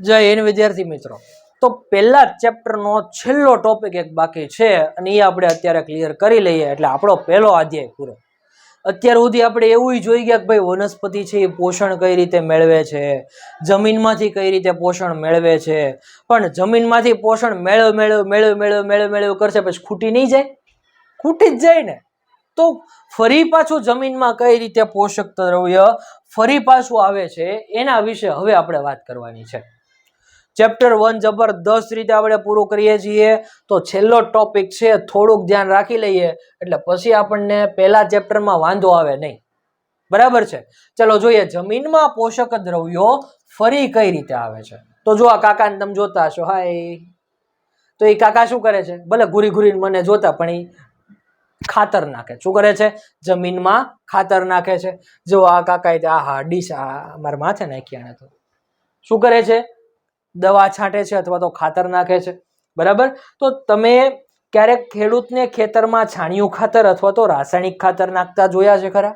જય હિન્દ વિદ્યાર્થી મિત્રો. તો પહેલા ચેપ્ટરનો છેલ્લો ટોપિક એક બાકી છે અને એ આપણે અત્યારે ક્લિયર કરી લઈએ એટલે આપણો પહેલો અધ્યાય પૂરો. અત્યાર સુધી આપણે એવું જોઈ ગયા કે ભાઈ વનસ્પતિ છે એ પોષણ કઈ રીતે મેળવે છે, જમીનમાંથી કઈ રીતે પોષણ મેળવે છે, પણ જમીનમાંથી પોષણ મેળવ મેળવ મેળવ મેળવ મેળવ મેળવ કરશે પછી ખૂટી નહીં જાય? ખૂટી જ જાય ને. તો ફરી પાછું જમીનમાં કઈ રીતે પોષક દ્રવ્ય ફરી પાછું આવે છે એના વિશે હવે આપણે વાત કરવાની છે. ચેપ્ટર વન જબરદસ્ત રીતે આપણે પૂરું કરીએ છીએ. તો છેલ્લો ટોપિક છે, થોડુંક ધ્યાન રાખી લઈએ. એટલે પછી આપણને પહેલા ચેપ્ટરમાં વાંધો આવે નહીં. બરાબર છે? ચલો જોઈએ, જમીનમાં પોષક દ્રવ્યો ફરી કઈ રીતે આવે છે? તો જો આ કાકાને તમે જોતા હશો, હાય. તો એ કાકા શું કરે છે? ભલે ઘૂરી ઘૂરીને મને જોતા, પણ એ ખાતર નાખે. શું કરે છે? જમીનમાં ખાતર નાખે છે. જો આ કાકા આ હા ડીશ, આ મારા માથે નાખી આણે તો. શું કરે છે? દવા છાંટે છે અથવા તો ખાતર નાખે છે. બરાબર? તો તમે ક્યારેક ખેડૂતને ખેતરમાં છાણિયું ખાતર અથવા તો રાસાયણિક ખાતર નાખતા જોયા છે ખરા?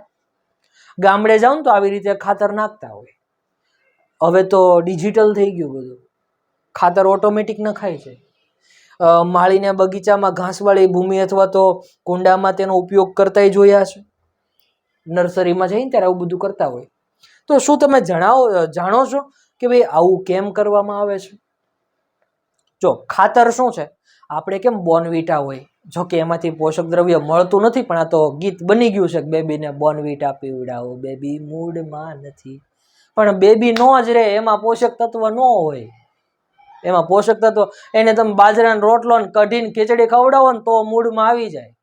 ગામડે જાઓ ને તો આવી રીતે ખાતર નાખતા હોય. હવે તો ડિજિટલ થઈ ગયું બધું. ખાતર ઓટોમેટિક નખાય છે. માળીને બગીચામાં ઘાસવાળી ભૂમિ અથવા તો કુંડામાં તેનો ઉપયોગ કરતાય જોયા છે નર્સરીમાં જઈને ત્યારે આવું બધું કરતા હોય. તો શું તમે જણાવો, જાણો છો? કે ભાઈ આવું કેમ કરવામાં આવે છે? જો, ખાતર શું છે? આપણે કેમ બોનવીટા હોય? જો કે એમાંથી પોષક દ્રવ્ય મળતું નથી, પણ આ તો ગીત બની ગયું છે કે બેબીને બોનવીટા પીવડાવો. બેબી મૂડમાં નથી. પણ બેબી નો જ રહે, એમાં પોષક તત્વ ન હોય. એમાં પોષક તત્વ, એને તમે બાજરાનો રોટલો ને કઢીને ખીચડી ખવડાવો ને તો મૂડમાં આવી જાય.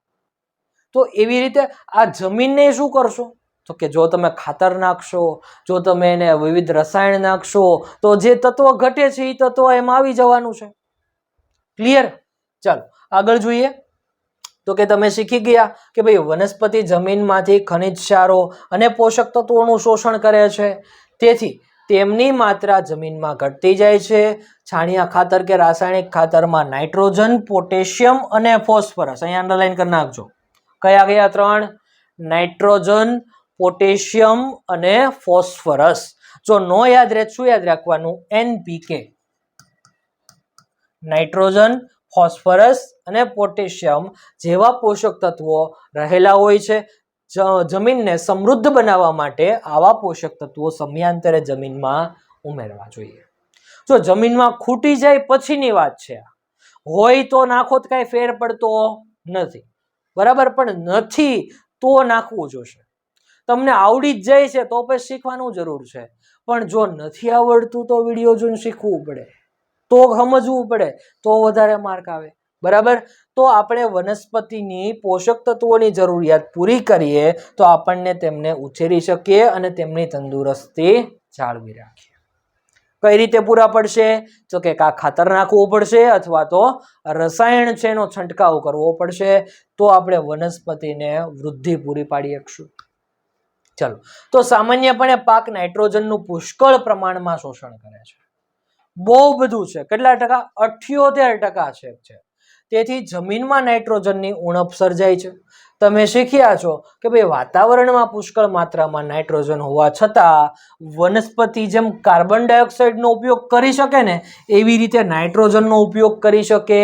તો એવી રીતે આ જમીનને શું કરશો? તો કે જો તમે ખાતર નાખશો, જો તમે એને વિવિધ રસાયણ નાખશો, તો જે તત્વ ઘટે છે એ તત્વ એમાં આવી જવાનું છે. ક્લિયર ચાલો, આગળ જોઈએ. તો કે તમે શીખી ગયા કે ભાઈ વનસ્પતિ જમીનમાંથી ખનિજ ક્ષારો અને પોષક તત્વોનું શોષણ કરે છે. તેથી તેમની માત્રા જમીનમાં ઘટતી જાય છે. છાણિયા ખાતર કે રાસાયણિક ખાતરમાં નાઇટ્રોજન, પોટેશિયમ અને ફોસ્ફરસ. અહીંયા અંડરલાઈન કરી નાખજો. કયા કયા ત્રણ? નાઇટ્રોજન પોટેશિયમ અને ફોસ્ફરસ. જો નો યાદ રહે, શું યાદ રાખવાનું? એનપીકે નાઇટ્રોજન, ફોસ્ફરસ અને પોટેશિયમ જેવા પોષક તત્વો રહેલા હોય છે. જમીનને સમૃદ્ધ બનાવવા માટે આવા પોષક તત્વો સમયાંતરે જમીનમાં ઉમેરવા જોઈએ. જો જમીનમાં ખૂટી જાય, પછીની વાત છે હોય તો નાખો તો કાંઈ ફેર પડતો નથી. બરાબર? પણ નથી તો નાખવું જોશે. તમને આવડી જ જાય છે, તો પછી શીખવાનું જરૂર છે. પણ જો નથી આવડતું, તો વીડિયો જોઈને શીખવું પડે. તો સમજવું પડે. તો વધારે માર્ક આવે. બરાબર? તો આપણે વનસ્પતિની પોષક તત્વોની જરૂરિયાત પૂરી કરીએ, તો આપણને તેમને ઉછેરી શકીએ અને તેમની તંદુરસ્તી જાળવી રાખીએ. કઈ રીતે પૂરા પડશે? તો કે કાં ખાતર નાખવું પડશે અથવા તો રસાયણ છે એનો છંટકાવ કરવો પડશે. તો આપણે વનસ્પતિને વૃદ્ધિ પૂરી પાડી શકશું. ચલો. તો સામાન્યપણે પાક નાઇટ્રોજનનું પુષ્કળ પ્રમાણમાં શોષણ કરે છે. બહુ બધું છે. કેટલા ટકા? અઠ્યોતેર ટકા છે તેથી જમીનમાં નાઇટ્રોજનની ઉણપ સર્જાય છે. તમે શીખ્યા છો કે ભાઈ વાતાવરણમાં પુષ્કળ માત્રામાં નાઇટ્રોજન હોવા છતાં વનસ્પતિ જેમ કાર્બન ડાયોક્સાઇડનો ઉપયોગ કરી શકે ને, એવી રીતે નાઇટ્રોજનનો ઉપયોગ કરી શકે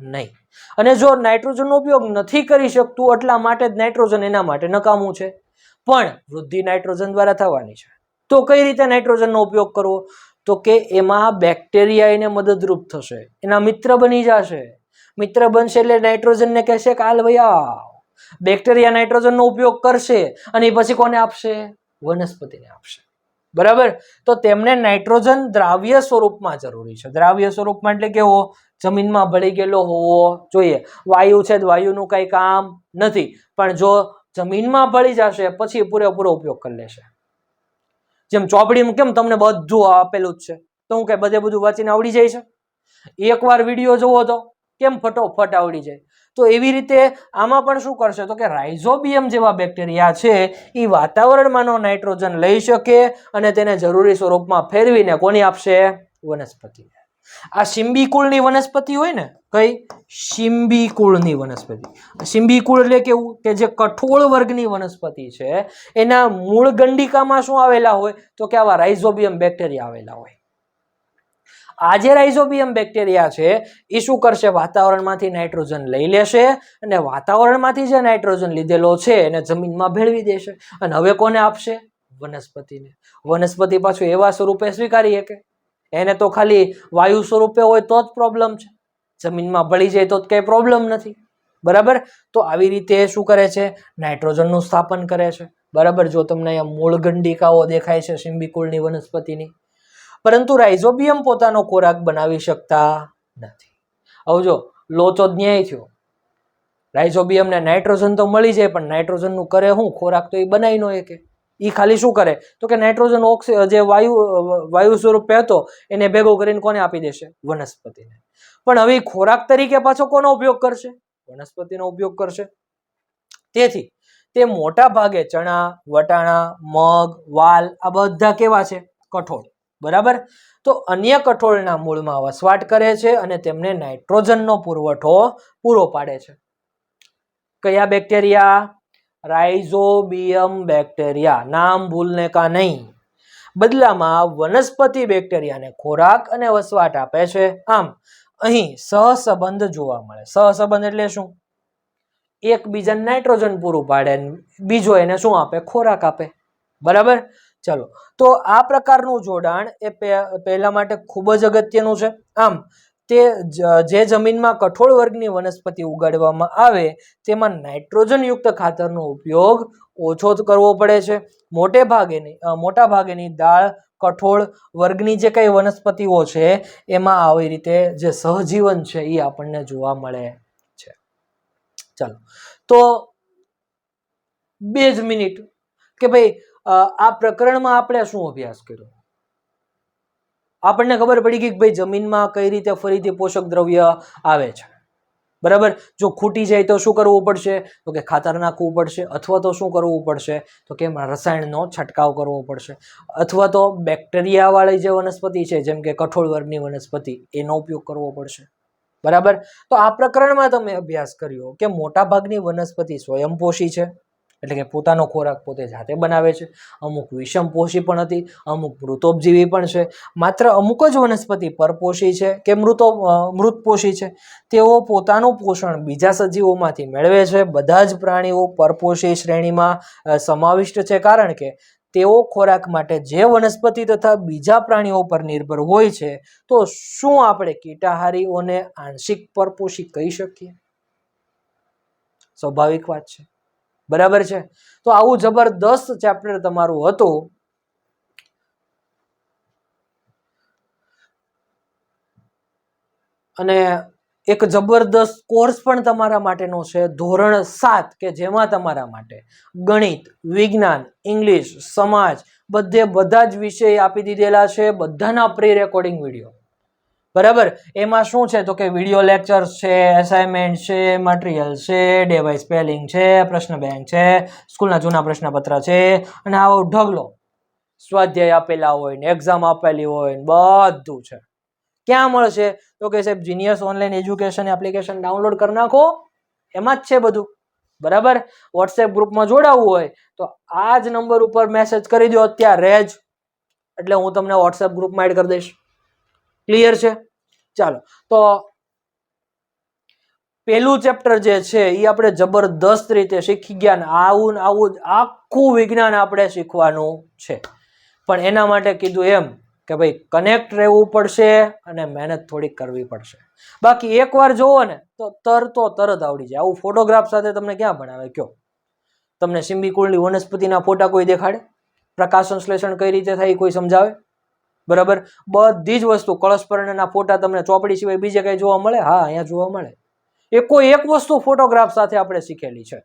નહીં. અને જો નાઇટ્રોજનનો ઉપયોગ નથી કરી શકતું, એટલા માટે જ નાઇટ્રોજન એના માટે નકામું છે. પણ વૃદ્ધિ નાઇટ્રોજન દ્વારા થવાની છે. તો કઈ રીતે નાઇટ્રોજનનો ઉપયોગ કરવો? તો કે એમાં બેક્ટેરિયા એને મદદરૂપ થશે. એના મિત્ર બની જશે. મિત્ર બનશે એટલે નાઇટ્રોજનને કહેશે કે, હાલ ભાઈ બેક્ટેરિયા નાઇટ્રોજનનો ઉપયોગ કરશે અને એ પછી કોને આપશે? વનસ્પતિને આપશે. બરાબર? તો તેમને નાઇટ્રોજન દ્રાવ્ય સ્વરૂપમાં જરૂરી છે. દ્રાવ્ય સ્વરૂપમાં એટલે કેવો જમીનમાં ભળી ગયેલો હોવો જોઈએ. વાયુ છે વાયુનું કંઈ કામ નથી. પણ જો જમીનમાં ભળી જશે, પછી પૂરેપૂરો ઉપયોગ કરી લેશે. જેમ ચોપડીમાં કેમ તમને બધું આપેલું જ છે. તો હું કઈ બધે બધું વાંચીને આવડી જાય છે? એકવાર વીડિયો જોવો તો કેમ ફટોફટ આવડી જાય? તો એવી રીતે આમાં પણ શું કરશે? તો કે રાઇઝોબિયમ જેવા બેક્ટેરિયા છે એ વાતાવરણમાંનો નાઇટ્રોજન લઈ શકે અને તેને જરૂરી સ્વરૂપમાં ફેરવીને કોની આપશે? વનસ્પતિને. આ શિંબી કુળની વનસ્પતિ હોય ને, કઈ? શિંબી કુળની વનસ્પતિ. સિંબી કુળ એટલે કેવું? કે જે કઠોળ વર્ગની વનસ્પતિ છે, એના મૂળ ગંડિકામાં શું આવેલા હોય? તો કે આવા રાઇઝોબિયમ બેક્ટેરિયા આવેલા હોય. આ જે રાઇઝોબિયમ બેક્ટેરિયા છે એ શું કરશે? વાતાવરણમાંથી નાઇટ્રોજન લઈ લેશે અને વાતાવરણમાંથી જે નાઇટ્રોજન લીધેલો છે, એને જમીનમાં ભેળવી દેશે. અને હવે કોને આપશે? વનસ્પતિને. વનસ્પતિ પાછું એવા સ્વરૂપે સ્વીકારી શકે. એને તો ખાલી વાયુ સ્વરૂપે હોય તો જ પ્રોબ્લેમ છે. જમીનમાં ભળી જાય તો જ કંઈ પ્રોબ્લેમ નથી. બરાબર? તો આવી રીતે શું કરે છે? નાઇટ્રોજનનું સ્થાપન કરે છે. બરાબર? જો તમને અહીંયા મૂળ ગંડિકાઓ દેખાય છે સિમ્બિકુલની વનસ્પતિની. પરંતુ રાઇઝોબિયમ પોતાનો ખોરાક બનાવી શકતા નથી. હવે જો, લોચો ન્યાય થયો. રાઇઝોબિયમને નાઇટ્રોજન તો મળી જાય, પણ નાઇટ્રોજનનું કરે શું ખોરાક તો એ બનાવી ન શકે એ ખાલી શું કરે? તો કે નાઇટ્રોજન ઓક્સિ જે વાયુ વાયુ સ્વરૂપે હતો એને ભેગો કરીને કોને આપી દેશે? વનસ્પતિને. પણ હવે ખોરાક તરીકે પાછો કોનો ઉપયોગ કરશે? વનસ્પતિનો ઉપયોગ કરશે. તેથી, તે મોટા ભાગે ચણા, વટાણા, મગ, વાલ, આ બધા કેવા છે? કઠોળ. બરાબર? તો અન્ય કઠોળના મૂળમાં વસવાટ કરે છે અને તેમને નાઇટ્રોજનનો પુરવઠો પૂરો પાડે છે. કયા બેક્ટેરિયા? રાઇઝોબિયમ બેક્ટેરિયા, નામ ભૂલને કા નહીં. બદલામાં વનસ્પતિ બેક્ટેરિયાને ખોરાક અને વસવાટ આપે છે. આમ, અહીં સહસંબંધ જોવા મળે. સહસંબંધ એટલે શું? એકબીજાને નાઇટ્રોજન પૂરું પાડે બીજો એને શું આપે? ખોરાક આપે. બરાબર? ચલો. તો આ પ્રકારનું જોડાણ એ પહેલા માટે ખૂબ જ અગત્યનું છે. આમ જ- જે જમીનમાં કઠોળ વર્ગની વનસ્પતિ ઉગાડવામાં આવે, તેમાં નાઇટ્રોજનયુક્ત ખાતરનો ઉપયોગ ઓછો જ કરવો પડે છે. મોટે ભાગેની મોટા ભાગેની દાળ, કઠોળ વર્ગની જે કંઈ વનસ્પતિઓ છે, એમાં આવી રીતે જે સહજીવન છે એ આપણને જોવા મળે છે. ચાલો. તો બે જ મિનિટ કે ભાઈ આ પ્રકરણમાં આપણે શું અભ્યાસ કર્યો? આપણને ખબર પડી ગઈ કે ભાઈ જમીનમાં કઈ રીતે ફરીથી પોષક દ્રવ્ય આવે છે. બરાબર? જો ખૂટી જાય તો શું કરવું પડશે? તો કે ખાતર નાખવું પડશે અથવા તો શું કરવું પડશે? તો કે રસાયણનો છંટકાવ કરવો પડશે. અથવા તો બેક્ટેરિયાવાળી જે વનસ્પતિ છે, જેમ કે કઠોળ વર્ગની વનસ્પતિ, એનો ઉપયોગ કરવો પડશે. બરાબર? તો આ પ્રકરણમાં તમે અભ્યાસ કર્યો કે મોટાભાગની વનસ્પતિ સ્વયંપોષી છે. એટલે કે પોતાનો ખોરાક પોતે જાતે બનાવે છે. અમુક વિષમપોષી પણ હતી, અમુક મૃતોપજીવી પણ છે. માત્ર અમુક જ વનસ્પતિ પરપોષી છે કે મૃતો મૃતપોષી છે? તેઓ પોતાનું પોષણ બીજા સજીવોમાંથી મેળવે છે. બધા જ પ્રાણીઓ પરપોષી શ્રેણીમાં સમાવિષ્ટ છે કારણ કે તેઓ ખોરાક માટે જે વનસ્પતિ તથા બીજા પ્રાણીઓ પર નિર્ભર હોય છે, તો શું આપણે કીટાહારીઓને આંશિક પરપોષી કહી શકીએ? સ્વાભાવિક વાત છે. બરાબર છે? તો આવું જબરદસ્ત ચેપ્ટર તમારું હતું. અને એક જબરદસ્ત કોર્સ પણ તમારા માટેનો છે. ધોરણ સાત કે જેમાં તમારા માટે ગણિત, વિજ્ઞાન, ઇંગ્લિશ, સમાજ બધે બધા જ વિષય આપી દીધેલા છે. બધાના પ્રી રેકોર્ડિંગ વીડિયો બરાબર? એમાં શું છે? તો કે વીડિયો લેક્ચર્સ છે એસાઇનમેન્ટ છે મટીરિયલ છે ડે સ્પેલિંગ છે, પ્રશ્ન બેંક છે, સ્કૂલના જૂના પ્રશ્નપત્ર છે, અને આવો ઢગલો. સ્વાધ્યાય આપેલા હોય ને એક્ઝામ આપેલી હોય ને, બધું છે. ક્યાં મળશે? તો કે સાહેબ genius online education application download કરી નાખો. એમાં જ છે બધું. બરાબર? વોટ્સએપ ગ્રુપમાં જોડાવવું હોય, તો આ જ નંબર ઉપર મેસેજ કરી દો અત્યારે જ. એટલે હું તમને વોટ્સએપ ગ્રુપમાં એડ કરી દઈશ. ક્લિયર છે? ચાલો, તો પેલું ચેપ્ટર જે છે એ આપણે જબરદસ્ત રીતે શીખી ગયા ને આવું ને આવું આખું વિજ્ઞાન આપણે શીખવાનું છે. પણ એના માટે કીધું એમ કે ભાઈ કનેક્ટ રહેવું પડશે અને મહેનત થોડી કરવી પડશે. બાકી એકવાર જોવો ને, તો તરતો તરત આવડી જાય. આવું ફોટોગ્રાફ સાથે તમને ક્યાં ભણાવે? કયો? તમને સિમ્બિકુળની વનસ્પતિના ફોટા કોઈ દેખાડે? પ્રકાશ સંશ્લેષણ કઈ રીતે થાય એ કોઈ સમજાવે? બરાબર? બધી જ વસ્તુ, કળશપર્ણના ફોટા તમને ચોપડી સિવાય બીજે કંઈ જોવા મળે? હા, અહીંયા જોવા મળે. એ કોઈ એક વસ્તુ ફોટોગ્રાફ સાથે આપણે શીખેલી છે.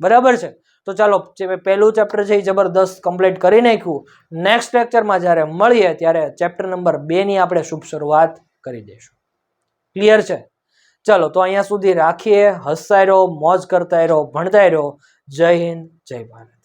બરાબર છે? તો ચાલો પહેલું ચેપ્ટર છે એ જબરદસ્ત કમ્પ્લીટ કરી નાખ્યું. નેક્સ્ટ લેક્ચરમાં જ્યારે મળીએ, ત્યારે ચેપ્ટર નંબર બેની આપણે શુભ શરૂઆત કરી દઈશું. ક્લિયર છે? ચલો, તો અહીંયા સુધી રાખીએ. હસતા રહો, મોજ કરતા રહો ભણતા રહો. જય હિન્દ, જય ભારત.